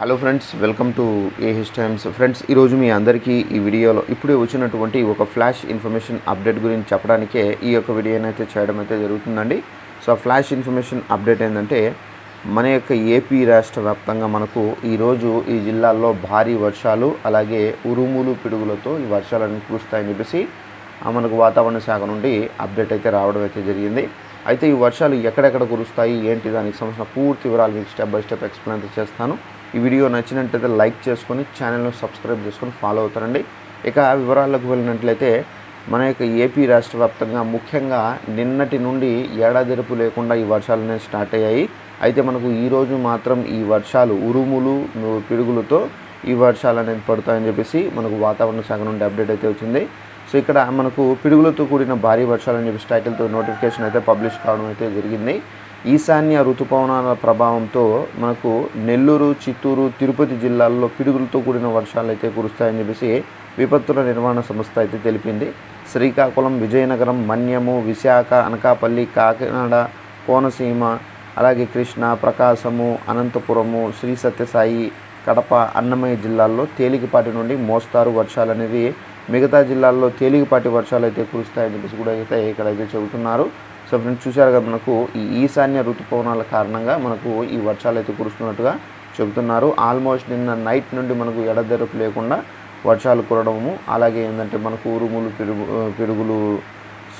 Hello friends welcome to a his times friends ఈరోజు మీ అందరికీ ఈ వీడియోలో ఇప్పుడే వచ్చినటువంటి ఒక ఫ్లాష్ ఇన్ఫర్మేషన్ అప్డేట్ గురించి చెప్పడానికే ఈ యొక్క వీడియోని అయితే చేయడం అయితే జరుగుతుందండి. సో ఆ ఫ్లాష్ ఇన్ఫర్మేషన్ అప్డేట్ ఏంటంటే మన యొక్క ఏపీ రాష్ట్ర వ్యాప్తంగా మనకు ఈరోజు ఈ జిల్లాల్లో భారీ వర్షాలు అలాగే ఉరుములు పిడుగులతో ఈ వర్షాలన్నీ కురుస్తాయని చెప్పేసి ఆ మనకు వాతావరణ శాఖ నుండి అప్డేట్ అయితే రావడం అయితే జరిగింది. అయితే ఈ వర్షాలు ఎక్కడెక్కడ కురుస్తాయి ఏంటి దానికి సంబంధించిన పూర్తి వివరాలు మీకు స్టెప్ బై స్టెప్ ఎక్స్ప్లెయిన్ చేస్తాను. ఈ వీడియో నచ్చినట్లయితే లైక్ చేసుకొని ఛానల్ను సబ్స్క్రైబ్ చేసుకొని ఫాలో అవుతారండి. ఇక వివరాలకు వెళ్ళినట్లయితే మన యొక్క ఏపీ రాష్ట్ర వ్యాప్తంగా ముఖ్యంగా నిన్నటి నుండి ఏడాదిరుపు లేకుండా ఈ వర్షాలు అనేవి స్టార్ట్ అయ్యాయి. అయితే మనకు ఈరోజు మాత్రం ఈ వర్షాలు ఉరుములు పిడుగులతో ఈ వర్షాలు అనేది పడతాయని చెప్పేసి మనకు వాతావరణ శాఖ నుండి అప్డేట్ అయితే వచ్చింది. సో ఇక్కడ మనకు పిడుగులతో కూడిన భారీ వర్షాలు అని చెప్పేసి టైటిల్తో నోటిఫికేషన్ అయితే పబ్లిష్ కావడం అయితే జరిగింది. ఈశాన్య ఋతుపవనాల ప్రభావంతో మనకు నెల్లూరు చిత్తూరు తిరుపతి జిల్లాల్లో పిడుగులతో కూడిన వర్షాలు అయితే కురుస్తాయని చెప్పేసి విపత్తుల నిర్వహణ సంస్థ అయితే తెలిపింది. శ్రీకాకుళం విజయనగరం మన్యము విశాఖ అనకాపల్లి కాకినాడ కోనసీమ అలాగే కృష్ణా ప్రకాశము అనంతపురము శ్రీ సత్యసాయి కడప అన్నమయ్య జిల్లాల్లో తేలికపాటి నుండి మోస్తారు వర్షాలు అనేవి మిగతా జిల్లాల్లో తేలికపాటి వర్షాలు అయితే కురుస్తాయని చెప్పేసి కూడా అయితే ఇక్కడైతే చెబుతున్నారు. సో ఫ్రెండ్స్ చూశారు కదా మనకు ఈ ఈశాన్య ఋతుపవనాల కారణంగా మనకు ఈ వర్షాలు అయితే కురుస్తున్నట్టుగా చెబుతున్నారు. ఆల్మోస్ట్ నిన్న నైట్ నుండి మనకు ఎడదెరపు లేకుండా వర్షాలు కురడము అలాగే ఏంటంటే మనకు ఉరుములు పిడుగు పిడుగులు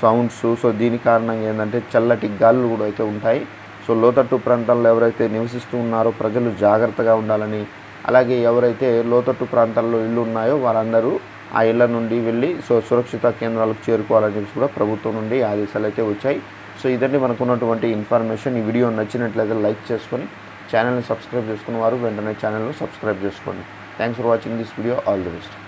సౌండ్స్ సో దీని కారణంగా ఏంటంటే చల్లటి గాలులు కూడా అయితే ఉంటాయి. సో లోతట్టు ప్రాంతాల్లో ఎవరైతే నివసిస్తూ ఉన్నారో ప్రజలు జాగ్రత్తగా ఉండాలని అలాగే ఎవరైతే లోతట్టు ప్రాంతాల్లో ఇళ్ళు ఉన్నాయో వారందరూ ఆ ఇళ్ళ నుండి వెళ్ళి సో సురక్షిత కేంద్రాలకు చేరుకోవాలని చెప్పి కూడా ప్రభుత్వం నుండి ఆదేశాలు అయితే వచ్చాయి. సో ఇదండి మనకు ఉన్నటువంటి ఇన్ఫర్మేషన్. ఈ వీడియో నచ్చినట్లయితే లైక్ చేసుకొని ఛానల్ని సబ్స్క్రైబ్ చేసుకున్న వారు వెంటనే ఛానల్ను సబ్స్క్రైబ్ చేసుకోండి. Thanks for watching this video all the best